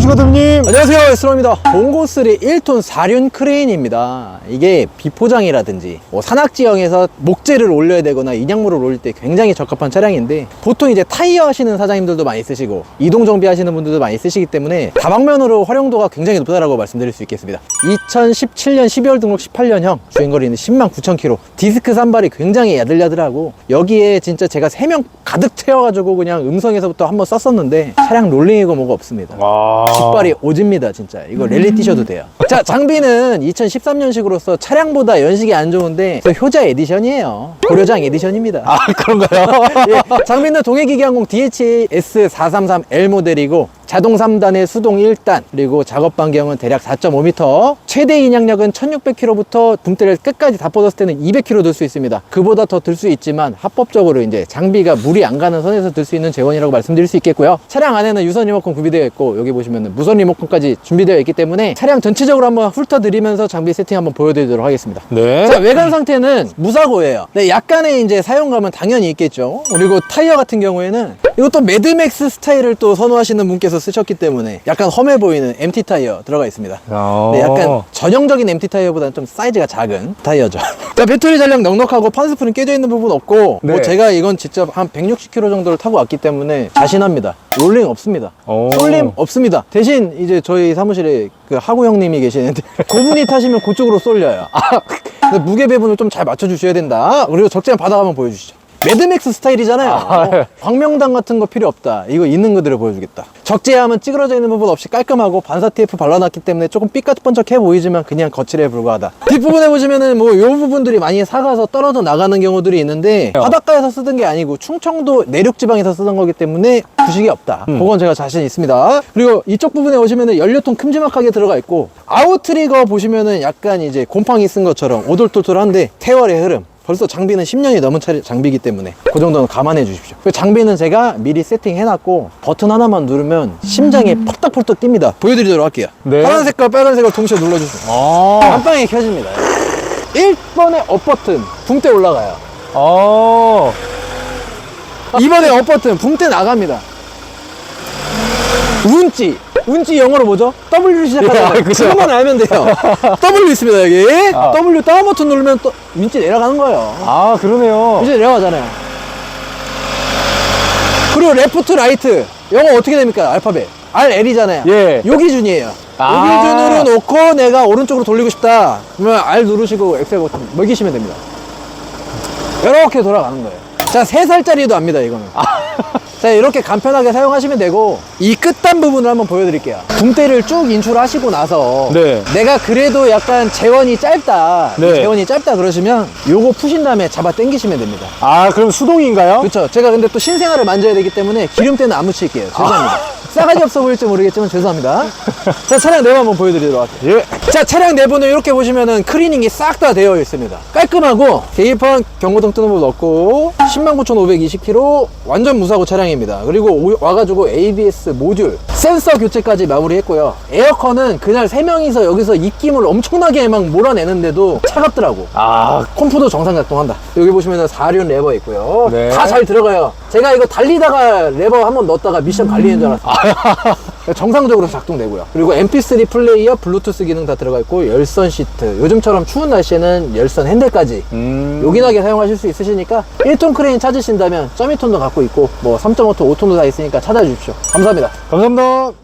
주거든님. 안녕하세요. 에스로입니다. 봉고3 1톤 4륜 크레인입니다. 이게 비포장이라든지 뭐 산악지형에서 목재를 올려야 되거나 인양물을 올릴 때 굉장히 적합한 차량인데 보통 이제 타이어 하시는 사장님들도 많이 쓰시고 이동 정비 하시는 분들도 많이 쓰시기 때문에 다방면으로 활용도가 굉장히 높다고 말씀드릴 수 있겠습니다. 2017년 12월 등록 18년형 주행거리는 10만 9천 킬로 디스크 산발이 굉장히 야들야들하고 여기에 진짜 제가 3명 가득 채워가지고 그냥 음성에서부터 한번 썼었는데 차량 롤링이고 뭐가 없습니다. 와. 깃발이 오집니다 진짜. 이거 랠리 뛰셔도 돼요. 자 장비는 2013년식으로서 차량보다 연식이 안 좋은데 또 효자 에디션이에요. 고려장 에디션입니다. 아, 그런가요? 예, 장비는 동해기계항공 DHS433L 모델이고 자동 3단에 수동 1단 그리고 작업 반경은 대략 4.5m 최대 인양력은 1600km부터 붐대를 끝까지 다 뻗었을 때는 200km 들 수 있습니다. 그보다 더 들 수 있지만 합법적으로 이제 장비가 물이 안 가는 선에서 들 수 있는 재원이라고 말씀드릴 수 있겠고요. 차량 안에는 유선 리모컨 구비되어 있고 여기 보시면 무선 리모컨까지 준비되어 있기 때문에 차량 전체적으로 한번 훑어드리면서 장비 세팅 한번 보여드리도록 하겠습니다 네. 자, 외관 상태는 무사고예요. 네, 약간의 이제 사용감은 당연히 있겠죠. 그리고 타이어 같은 경우에는 이것도 매드맥스 스타일을 또 선호하시는 분께서 쓰셨기 때문에 약간 험해 보이는 MT 타이어 들어가 있습니다. 어. 네, 약간 전형적인 MT 타이어보다는 좀 사이즈가 작은 타이어죠. 자, 배터리 잔량 넉넉하고 판스프는 깨져 있는 부분 없고, 뭐 네. 제가 이건 직접 한 160km 정도를 타고 왔기 때문에 자신합니다. 롤링 없습니다. 오. 쏠림 없습니다. 대신 이제 저희 사무실에 그 하구 형님이 계시는데 그분이 타시면 그쪽으로 쏠려요. 아, 무게 배분을 좀 잘 맞춰주셔야 된다. 그리고 적재한 바닥 한번 보여주시죠. 매드맥스 스타일이잖아요. 아, 어, 광명당 같은 거 필요 없다. 이거 있는 그대로 보여주겠다. 적재함은 찌그러져 있는 부분 없이 깔끔하고 반사 TF 발라놨기 때문에 조금 삐까뻔쩍해 보이지만 그냥 거칠에 불과하다. 뒷부분에 보시면은 뭐 요 부분들이 많이 사가서 떨어져 나가는 경우들이 있는데 바닷가에서 쓰던 게 아니고 충청도 내륙 지방에서 쓰던 거기 때문에 부식이 없다. 그건 제가 자신 있습니다. 그리고 이쪽 부분에 오시면은 연료통 큼지막하게 들어가 있고 아웃트리거 보시면은 약간 이제 곰팡이 쓴 것처럼 오돌토돌한데 태월의 흐름. 벌써 장비는 10년이 넘은 차리, 장비이기 때문에 그 정도는 감안해 주십시오. 그 장비는 제가 미리 세팅해놨고 버튼 하나만 누르면 심장이 펄떡펄떡 뜁니다. 보여드리도록 할게요. 네. 파란색과 빨간색을 동시에 눌러주세요. 아. 한 방에 켜집니다. 1번에 업 버튼, 붕대 올라가요. 어. 2번에 업 버튼, 붕대 나갑니다. 운지. 운지 영어로 뭐죠? W 시작하잖아요. 예, 그죠. 그것만 알면 돼요. W 있습니다, 여기. 아. W 다운 버튼 누르면 또 운지 내려가는 거예요. 아, 그러네요. 이제 내려가잖아요. 그리고 레프트 라이트. 영어 어떻게 됩니까? 알파벳. RL이잖아요. 예. 요 기준이에요. 아. 요 기준으로 놓고 내가 오른쪽으로 돌리고 싶다. 그러면 R 누르시고 엑셀 버튼 먹이시면 됩니다. 이렇게 돌아가는 거예요. 자, 3살짜리도 압니다, 이거는. 자, 이렇게 간편하게 사용하시면 되고, 이 끝단 부분을 한번 보여드릴게요. 붕대를 쭉 인출하시고 나서, 네. 내가 그래도 약간 재원이 짧다, 네. 재원이 짧다 그러시면, 요거 푸신 다음에 잡아 당기시면 됩니다. 아, 그럼 수동인가요? 그렇죠. 제가 근데 또 신생아를 만져야 되기 때문에 기름때는 안 묻힐게요. 죄송합니다. 싸가지 없어 보일지 모르겠지만 죄송합니다. 자, 차량 내부 한번 보여드리도록 할게요. 예. 자, 차량 내부는 이렇게 보시면은 클리닝이 싹 다 되어 있습니다. 깔끔하고 계기판 경고등 뜨는 법 없고 109,520km 완전 무사고 차량입니다. 그리고 오- 와가지고 ABS 모듈 센서 교체까지 마무리했고요. 에어컨은 그날 세명이서 여기서 입김을 엄청나게 막 몰아내는데도 차갑더라고. 아, 콤프도 정상 작동한다. 여기 보시면 4륜 레버 있고요. 네. 다 잘 들어가요. 제가 이거 달리다가 레버 한번 넣었다가 미션 관리인 줄 알았어요. 정상적으로 작동되고요. 그리고 MP3 플레이어, 블루투스 기능 다 들어가 있고 열선 시트. 요즘처럼 추운 날씨에는 열선 핸들까지 음. 요긴하게 사용하실 수 있으시니까 1톤 크레인 찾으신다면 점이톤도 갖고 있고 뭐 3.5톤, 5톤도 다 있으니까 찾아주십시오. 감사합니다. 감사합니다.